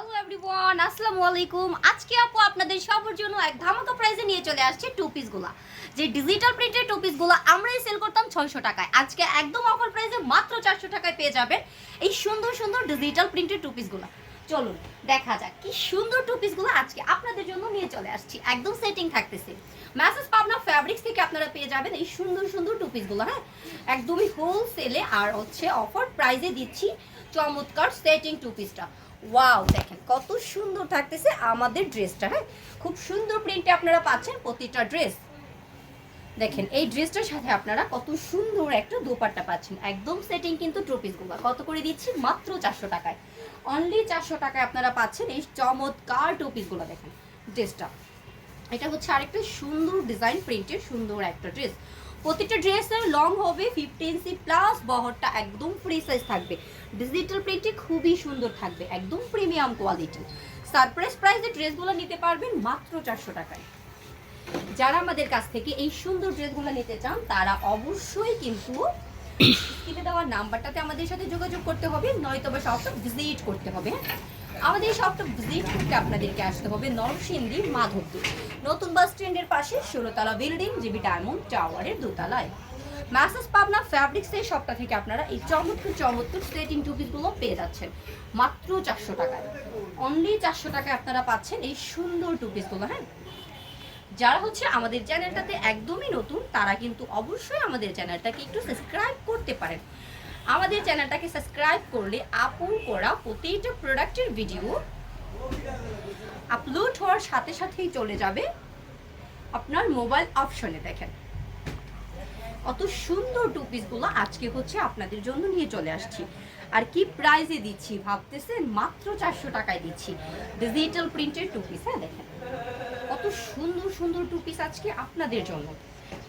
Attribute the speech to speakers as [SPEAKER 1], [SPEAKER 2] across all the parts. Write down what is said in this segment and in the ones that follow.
[SPEAKER 1] Hello everyone আসসালামু আলাইকুম। আজকে আপু আপনাদের সবার জন্য এক ধামাকা প্রাইজে নিয়ে চলে আসছে টু পিসগুলা যে ডিজিটাল প্রিন্টের টু পিসগুলো আমরাই সেল করতাম ছয়শো টাকায়। আজকে একদম অফার প্রাইসে মাত্র চারশো টাকায় পেয়ে যাবেন এই সুন্দর সুন্দর ডিজিটাল প্রিন্টের টু পিসগুলো চলুন, দেখা যাক কি সুন্দর টু পিসগুলো আজকে আপনাদের জন্য নিয়ে চলে আসছি। একদম সেটিং থাকতেছে। ম্যাসেজ পাবনা ফ্যাব্রিক্স থেকে আপনারা পেয়ে যাবেন এই সুন্দর সুন্দর টু পিসগুলো হ্যাঁ? একদমই হোলসেলে আর হচ্ছে অফার প্রাইজে দিচ্ছি চমৎকার সেটিং টু পিসটা ওয়াও দেখেন, কত সুন্দর থাকতেছে আমাদের ড্রেসটা হ্যাঁ? খুব সুন্দর প্রিন্টে আপনারা পাচ্ছেন প্রতিটা ড্রেস দেখেন, এই ড্রেসটার সাথে আপনারা কত সুন্দর একটা দোপাট্টা পাচ্ছেন। একদম সেটিং কিন্তু ট্রপিসগুলো কত করে দিচ্ছি? মাত্র চারশো টাকায়। অনলি চারশো টাকায় আপনারা পাচ্ছেন এই চমৎকার টপিসগুলো দেখেন ড্রেসটা এটা হচ্ছে আরেকটা সুন্দর ডিজাইন প্রিন্টের সুন্দর একটা ড্রেস প্রতিটা ড্রেসের লং হবে ফিফটিন সি প্লাস বহরটা একদম ফ্রি সাইজ থাকবে। ডিজিটাল প্রিন্টে খুবই সুন্দর থাকবে, একদম প্রিমিয়াম কোয়ালিটি সারপ্রাইজ প্রাইসে ড্রেসগুলো নিতে পারবেন মাত্র চারশো টাকায়। যারা আমাদের কাছ থেকে এই সুন্দর ড্রেসগুলো নিতে চান, তারা অবশ্যই কিন্তু স্ক্রিনে দেওয়ার নাম্বারটাতে আমাদের সাথে যোগাযোগ করতে হবে, নয়তো বা শপটা ভিজিট করতে হবে আমাদের এই শপটা ভিজিট করতে আপনাদেরকে আসতে হবে নরসিংদী মাধবদী। নতুন বাস স্ট্যান্ডের পাশে ষোলোতলা বিল্ডিং জিবি ডায়মন্ড টাওয়ারের দোতলায়। ম্যাসেজ পাবনা ফ্যাব্রিক্সের শপটা থেকে আপনারা এই চমৎকার চমৎকার সেটিং টুপিসগুলো পেয়ে যাচ্ছেন, মাত্র চারশো টাকায়। অনলি চারশো টাকায় আপনারা পাচ্ছেন এই সুন্দর টুপিসগুলো হ্যাঁ? যারা হচ্ছে আমাদের চ্যানেলটাতে একদমই নতুন, তারা কিন্তু অবশ্যই আমাদের চ্যানেলটাকে একটু সাবস্ক্রাইব করতে পারেন। আমাদের চ্যানেলটাকে সাবস্ক্রাইব করলে আপন করা প্রতিটা প্রোডাক্টের ভিডিও আপলোড হওয়ার সাথে সাথেই চলে যাবে আপনার মোবাইল অপশনে দেখেন। কত সুন্দর টু পিসগুলো আজকে হচ্ছে আপনাদের জন্য নিয়ে চলে আসছি। আর কি প্রাইজে দিচ্ছি ভাবতেছেন? মাত্র চারশো টাকায় দিচ্ছি। ডিজিটাল প্রিন্টের টু পিস হ্যাঁ দেখেন। কত সুন্দর সুন্দর টু পিস আজকে আপনাদের জন্য।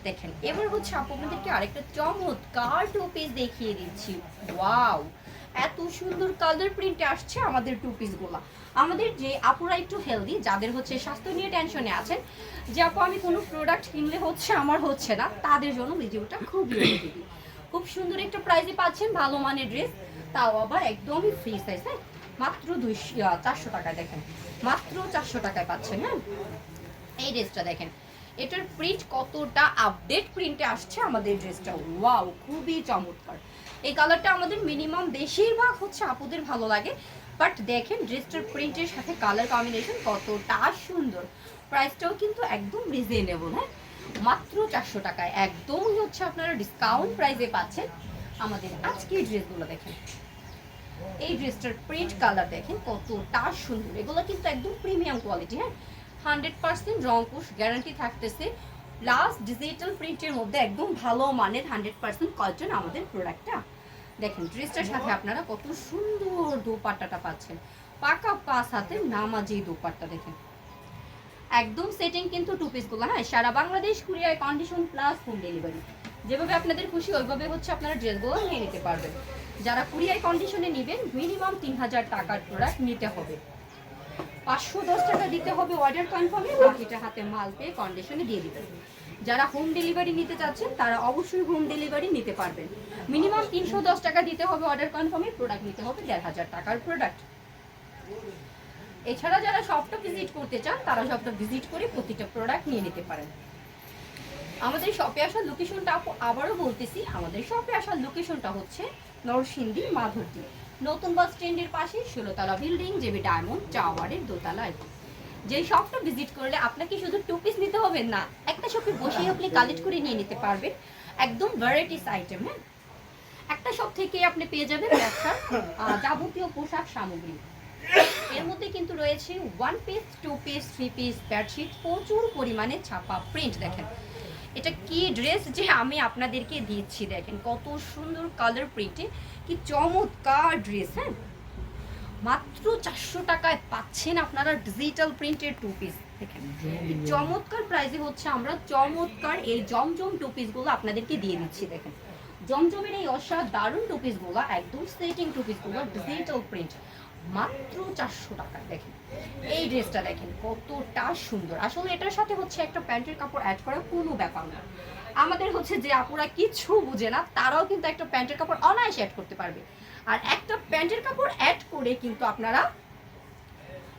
[SPEAKER 1] দেখেন, এবার হচ্ছে আপনাদেরকে আরেকটা চমৎকার টু পিস দেখিয়ে দিচ্ছি। ওয়াও এত সুন্দর কালার প্রিন্টে আসছে আমাদের টু পিসগুলো আমাদের যে আপুরা একটু হেলদি যাদের হচ্ছে স্বাস্থ্য নিয়ে টেনশনে আছেন, যে আপু আমি কোনো প্রোডাক্ট কিনলে হচ্ছে আমার হচ্ছে না, তাদের জন্য ভিডিওটা উপযোগী। খুব সুন্দর একটা প্রাইসে পাচ্ছেন, ভালো মানের ড্রেস তাও আবার একদমই ফ্রি সাইজ হ্যাঁ? মাত্র দুইশো চারশো টাকায়, দেখেন। মাত্র চারশো টাকায় পাচ্ছেন হ্যাঁ? এই ড্রেসটা দেখেন। এটার প্রিন্ট কতটা আপডেট প্রিন্টে আসছে আমাদের ড্রেসটা। ওয়াও খুবই চমৎকার। এই কালারটা আমাদের মিনিমাম বেশিরভাগ হচ্ছে আপুদের ভালো লাগে। বাট দেখেন, ড্রেসটার প্রিন্টের সাথে কালার কম্বিনেশন কতটা সুন্দর। প্রাইসটাও কিন্তু একদম রিজনেবল হ্যাঁ? মাত্র চারশো টাকায়। একদমই হচ্ছে আপনারা ডিসকাউন্ট প্রাইসে পাচ্ছেন আমাদের আজকের ড্রেসগুলো দেখেন। এই ড্রেসটার প্রিন্ট কালার দেখেন কতটা সুন্দর। এগুলো কিন্তু একদম প্রিমিয়াম কোয়ালিটি হ্যাঁ? হান্ড্রেড পার্সেন্ট রংকুশ গ্যারান্টি থাকতেছে। প্লাস ডিজিটাল প্রিন্টের মধ্যে একদম ভালো মানের হান্ড্রেড পার্সেন্ট কটন আমাদের প্রোডাক্টটা দেখেন ড্রেসটার সাথে আপনারা কত সুন্দর দোপাট্টাটা পাচ্ছেন। পাকা পাঁচ হাতে নামাজি দোপাট্টা দেখেন। একদম সেটিং কিন্তু টু পিসগুলো হ্যাঁ? সারা Bangladesh courier condition plus home delivery যেভাবে আপনাদের খুশি ওইভাবে হচ্ছে আপনারা ড্রেসগুলো নিয়ে নিতে পারবেন। যারা কুরিয়ার কন্ডিশনে নেবেন মিনিমাম তিন হাজার টাকার প্রোডাক্ট নিতে হবে। পাঁচশো দশ টাকা দিতে হবে অর্ডার কনফার্মে বাকিটা হাতে মাল পেয়ে কন্ডিশনে দিয়ে দিবেন যারা হোম ডেলিভারি নিতে চাচ্ছেন, তারা অবশ্যই হোম ডেলিভারি নিতে পারবেন। মিনিমাম তিনশো দশ টাকা দিতে হবে অর্ডার কনফার্মে প্রোডাক্ট নিতে হবে দেড় হাজার টাকার প্রোডাক্ট এছাড়া যারা শপটা ভিজিট করতে চান, তারা শপটা ভিজিট করে প্রতিটা প্রোডাক্ট নিয়ে নিতে পারেন। আমাদের শপে আসার লোকেশনটা আবারও বলতেছি, আমাদের শপে আসার লোকেশনটা হচ্ছে নরসিংদী, মাধবদী। নতুন বাস স্ট্যান্ডের পাশে ষোলোতলা বিল্ডিং, জেবি ডায়মন্ড, টাওয়ারের দোতলায়। যে শপটা ভিজিট করলে আপনাকে শুধু টু পিস নিতে হবে না, একটা শপে বসেই আপনি কালেক্ট করে নিয়ে নিতে পারবেন একদম ভ্যারাইটিস আইটেম হ্যাঁ? একটা শপ থেকে আপনি পেয়ে যাবেন ব্যবসার যাবতীয় পোশাক সামগ্রী। এর মধ্যে কিন্তু রয়েছে one piece two piece three piece bedsheet প্রচুর পরিমাণে ছাপা প্রিন্ট দেখেন। এটা কি ড্রেস যে আমি আপনাদেরকে দিচ্ছি দেখেন কত সুন্দর কালার প্রিন্টে কি চমৎকার ড্রেস হ্যাঁ? মাত্র চারশো টাকায় পাচ্ছেন আপনারা ডিজিটাল প্রিন্টের টু পিস দেখেন। চমৎকার প্রাইসে হচ্ছে আমরা চমৎকার এই জমজম টু পিসগুলো আপনাদেরকে দিয়ে দিচ্ছি দেখেন। জমজমের এই অসাধারণ টু পিসগুলো একদম সেটিং টু পিসগুলো ডিজিটাল প্রিন্ট মাত্র চারশো টাকায় দেখেন। এই ড্রেসটা দেখেন, কতটা সুন্দর। আসলে এটার সাথে হচ্ছে একটা প্যান্টের কাপড় অ্যাড করা কোনো ব্যাপার না। আমাদের হচ্ছে যে আপুরা কিছু বুঝে না, তারাও কিন্তু একটা প্যান্টের কাপড় অনায়াসে অ্যাড করতে পারবে। আর একটা প্যান্টের কাপড় অ্যাড করে কিন্তু আপনারা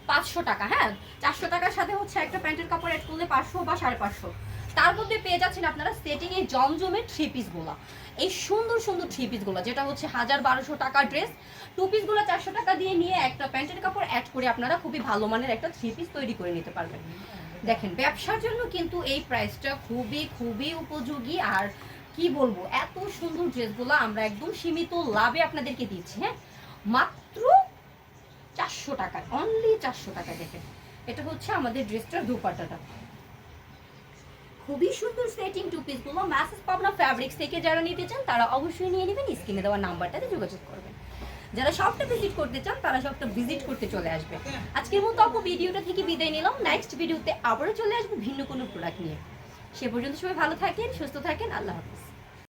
[SPEAKER 1] পাঁচশো টাকা হ্যাঁ? চারশো টাকার সাথে হচ্ছে একটা প্যান্টের কাপড় অ্যাড করলে পাঁচশো বা সাড়ে পাঁচশো। তার মধ্যে পেয়ে যাচ্ছেন আপনারা সেটিং এই জমজমের থ্রি পিসগুলো এই সুন্দর সুন্দর থ্রি পিসগুলো যেটা হচ্ছে হাজার বারোশো টাকা ড্রেস টু পিসগুলো চারশো টাকা দিয়ে নিয়ে একটা প্যান্টের কাপড় অ্যাড করে আপনারা খুবই ভালো মানের একটা থ্রি পিস তৈরি করে নিতে পারবেন। দেখেন, ব্যবসার জন্য কিন্তু এই প্রাইসটা খুবই খুবই উপযোগী। আর কি বলব, এত সুন্দর ড্রেসগুলো আমরা একদম সীমিত লাভে আপনাদেরকে দিচ্ছি হ্যাঁ? মাত্র চারশো টাকায় অনলি চারশো টাকা দেখেন। এটা হচ্ছে আমাদের ড্রেসটার দুপাটাটা খুবই সুন্দর সেটিং টু পিসগুলো ম্যাসেজ পাবনা ফ্যাব্রিক্স থেকে যারা নিতে চান, তারা অবশ্যই নিয়ে নেবেন, স্ক্রিনে দেওয়া নাম্বারটাতে যোগাযোগ করবেন। যারা সবটা ভিজিট করতে চান, তারা সবটা ভিজিট করতে চলে আসবে। আজকের মতো অল্প ভিডিওটা থেকে বিদায় নিলাম। নেক্সট ভিডিওতে আবারও চলে আসবে ভিন্ন কোনো প্রোডাক্ট নিয়ে। সে পর্যন্ত সবাই ভালো থাকেন, সুস্থ থাকেন, আল্লাহ হাফিজ।